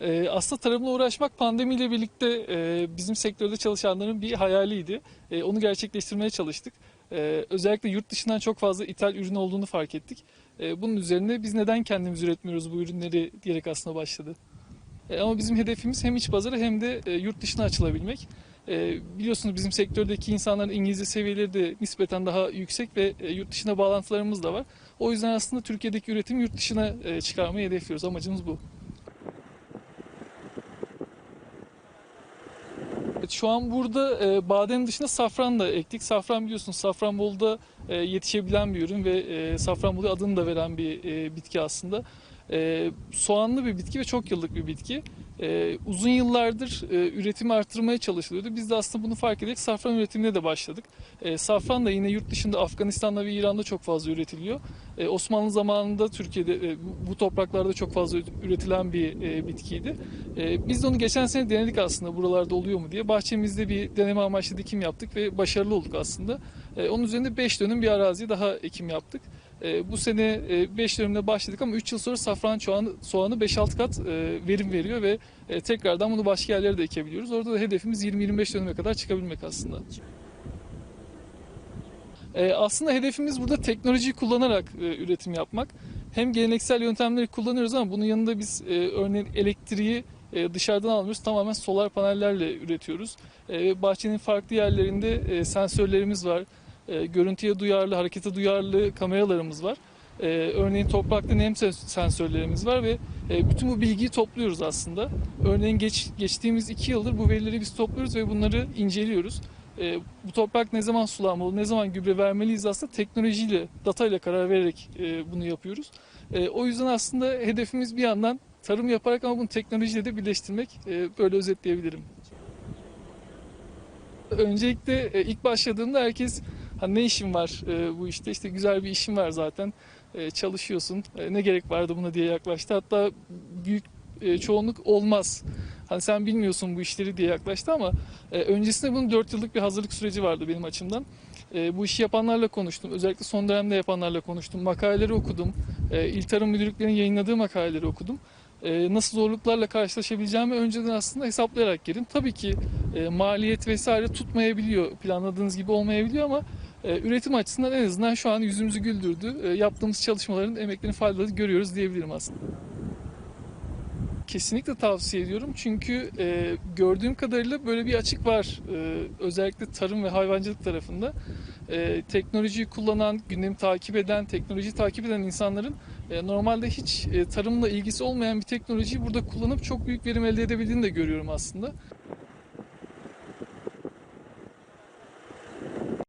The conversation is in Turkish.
Ee, aslında tarımla uğraşmak pandemiyle birlikte e, bizim sektörde çalışanların bir hayaliydi. E, onu gerçekleştirmeye çalıştık. E, özellikle yurt dışından çok fazla ithal ürün olduğunu fark ettik. E, bunun üzerine biz neden kendimiz üretmiyoruz bu ürünleri diyerek aslında başladı. E, ama bizim hedefimiz hem iç pazara hem de e, yurt dışına açılabilmek. E, biliyorsunuz bizim sektördeki insanların İngilizce seviyeleri de nispeten daha yüksek ve e, yurt dışına bağlantılarımız da var. O yüzden aslında Türkiye'deki üretimi yurt dışına e, çıkarmayı hedefliyoruz. Amacımız bu. Evet, Şu an burada e, badem dışında safran da ektik. Safran biliyorsunuz Safranbolu'da e, yetişebilen bir ürün ve e, Safranbolu adını da veren bir e, bitki aslında. E, soğanlı bir bitki ve çok yıllık bir bitki. E, uzun yıllardır e, üretimi arttırmaya çalışılıyordu. Biz de aslında bunu fark ederek safran üretimine de başladık. E, safran da yine yurt dışında Afganistan'da ve İran'da çok fazla üretiliyor. E, Osmanlı zamanında Türkiye'de e, bu- topraklarda çok fazla üretilen bir e, bitkiydi. E, biz de onu geçen sene denedik aslında buralarda oluyor mu diye. Bahçemizde bir deneme amaçlı dikim yaptık ve başarılı olduk aslında. E, onun üzerinde 5 dönüm bir araziye daha ekim yaptık. E, bu sene 5 dönümle başladık ama 3 yıl sonra safran soğanı, soğanı 5-6 kat e, verim veriyor ve e, tekrardan bunu başka yerlere de ekebiliyoruz. Orada da hedefimiz 20-25 dönüme kadar çıkabilmek aslında. E, aslında hedefimiz burada teknolojiyi kullanarak e, üretim yapmak. Hem geleneksel yöntemleri kullanıyoruz ama bunun yanında biz e, örneğin elektriği e, dışarıdan almıyoruz. Tamamen solar panellerle üretiyoruz. E, bahçenin farklı yerlerinde e, sensörlerimiz var. E, görüntüye duyarlı, harekete duyarlı kameralarımız var. E, örneğin toprakta nem sen- sensörlerimiz var ve e, bütün bu bilgiyi topluyoruz aslında. Örneğin geç, geçtiğimiz iki yıldır bu verileri biz topluyoruz ve bunları inceliyoruz. E, bu toprak ne zaman sulanmalı, ne zaman gübre vermeliyiz aslında teknolojiyle, data ile karar vererek e, bunu yapıyoruz. E, o yüzden aslında hedefimiz bir yandan tarım yaparak ama bunu teknolojiyle de birleştirmek. E, böyle özetleyebilirim. Öncelikle e, ilk başladığımda herkes hani ne işin var e, bu işte? İşte güzel bir işin var zaten. E, çalışıyorsun. E, ne gerek vardı buna diye yaklaştı. Hatta büyük e, çoğunluk olmaz. Hani sen bilmiyorsun bu işleri diye yaklaştı ama e, öncesinde bunun 4 yıllık bir hazırlık süreci vardı benim açımdan. E, bu işi yapanlarla konuştum. Özellikle son dönemde yapanlarla konuştum. Makaleleri okudum. E, İl Tarım Müdürlüklerinin yayınladığı makaleleri okudum. E, nasıl zorluklarla karşılaşabileceğimi önceden aslında hesaplayarak girdim. Tabii ki e, maliyet vesaire tutmayabiliyor, planladığınız gibi olmayabiliyor ama e, üretim açısından en azından şu an yüzümüzü güldürdü. E, yaptığımız çalışmaların emeklerini faydalı görüyoruz diyebilirim aslında. Kesinlikle tavsiye ediyorum çünkü e, gördüğüm kadarıyla böyle bir açık var E, özellikle tarım ve hayvancılık tarafında. E, teknolojiyi kullanan, gündemi takip eden, teknolojiyi takip eden insanların normalde hiç tarımla ilgisi olmayan bir teknolojiyi burada kullanıp çok büyük verim elde edebildiğini de görüyorum aslında.